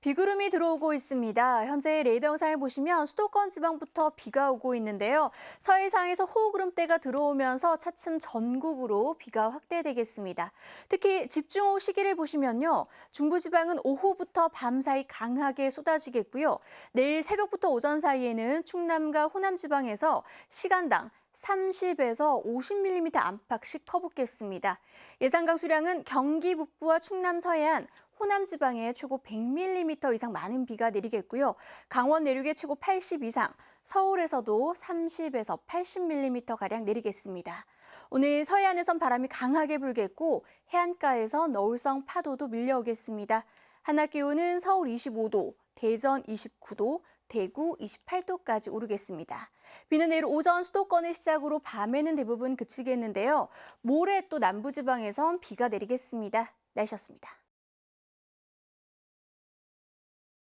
비구름이 들어오고 있습니다. 현재 레이더 영상을 보시면 수도권 지방부터 비가 오고 있는데요. 서해상에서 호우구름대가 들어오면서 차츰 전국으로 비가 확대되겠습니다. 특히 집중호우 시기를 보시면요. 중부지방은 오후부터 밤 사이 강하게 쏟아지겠고요. 내일 새벽부터 오전 사이에는 충남과 호남 지방에서 시간당 30에서 50mm 안팎씩 퍼붓겠습니다. 예상 강수량은 경기 북부와 충남 서해안, 호남 지방에 최고 100mm 이상 많은 비가 내리겠고요. 강원 내륙에 최고 80 이상, 서울에서도 30에서 80mm 가량 내리겠습니다. 오늘 서해안에선 바람이 강하게 불겠고 해안가에서 너울성 파도도 밀려오겠습니다. 한낮 기온은 서울 25도, 대전 29도, 대구 28도까지 오르겠습니다. 비는 내일 오전 수도권을 시작으로 밤에는 대부분 그치겠는데요. 모레 또 남부지방에선 비가 내리겠습니다. 날씨였습니다.